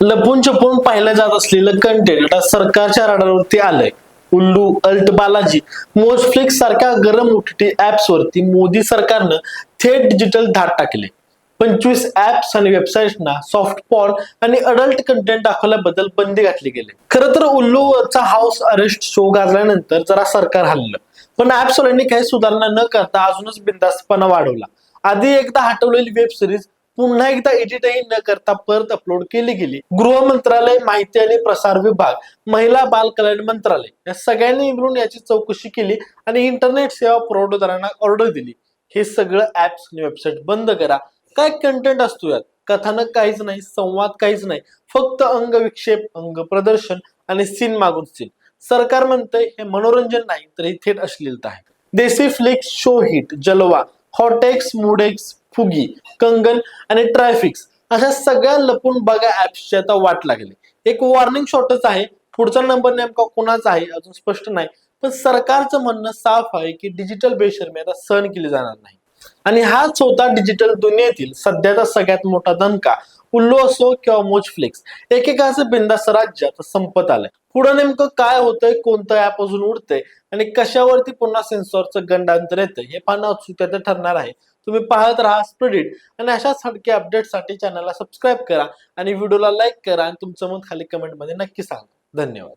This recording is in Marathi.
लपून छपून पाहिलं जात असलेलं कंटेंट आता सरकारच्या राडावरती आलंय. उल्लू अल्ट बालाजी मोस्टफ्लिक्स सारख्या गरम ओटीटी ऍप्स वरती मोदी सरकारनं थेट डिजिटल धाड टाकले. पंचवीस ऍप्स आणि वेबसाईट्सना सॉफ्ट पॉड आणि अडल्ट कंटेंट दाखवल्याबद्दल बंदी घातली गेली. खरं तर उल्लूवरचा हाऊस अरेस्ट शो गाजल्यानंतर जरा सरकार हल्लं. पण ऍप्सवाल्यांनी काही सुधारणा न करता अजूनच बिंदास्तपणा वाढवला. आधी एकदा हटवलेली वेब सिरीज पुन्हा एकदा एडिटही न करता परत अपलोड केली गेली. गृह मंत्रालय माहिती आणि प्रसार विभाग महिला बाल कल्याण मंत्रालय या सगळ्यांनी मिळून याची चौकशी केली आणि इंटरनेट सेवा पुरवठादारांना ऑर्डर दिली. हे सगळं ऍप्स आणि वेबसाईट बंद करा. काय कंटेंट असतो यात? कथानक काहीच नाही संवाद काहीच नाही. फक्त अंग विक्षेप अंग प्रदर्शन आणि सीन मागून सीन सरकार म्हणतंय हे मनोरंजन नाही तर ही थेट अश्लीलता आहे. देसी फ्लिक्स शो हिट जलवा हॉटेक्स मुडेक्स फुगी कंगन आणि ट्रॅफिक्स अशा सगळ्या लपून बघा ऍप्सची आता वाट लागली. एक वॉर्निंग शॉटच आहे. पुढचा नंबर नेमका कोणाचा आहे अजून स्पष्ट नाही. पण सरकारचं म्हणणं साफ आहे की डिजिटल बेशर्मी आता सहन केली जाणार नाही. आणि हाच होता डिजिटल दुनियेतील सध्याचा सगळ्यात मोठा दणका उल्लू असो किंवा मोज फ्लिक्स एकेकाचं बिंदास राज्य आता संपत आलंय. पुढं नेमकं काय होतंय कोणतं ऍप अजून उडतंय आणि कशावरती पुन्हा सेन्सॉरचं गंडांतर येतं हे पाहणं उत्सुकतेचं ठरणार आहे. तुम्ही पाहत राहा स्प्रेडिट आणि अशाच सारख्या अपडेटसाठी चॅनलला सबस्क्राईब करा आणि व्हिडिओला लाईक करा आणि तुमचं मत खाली कमेंटमध्ये नक्की सांगा. धन्यवाद.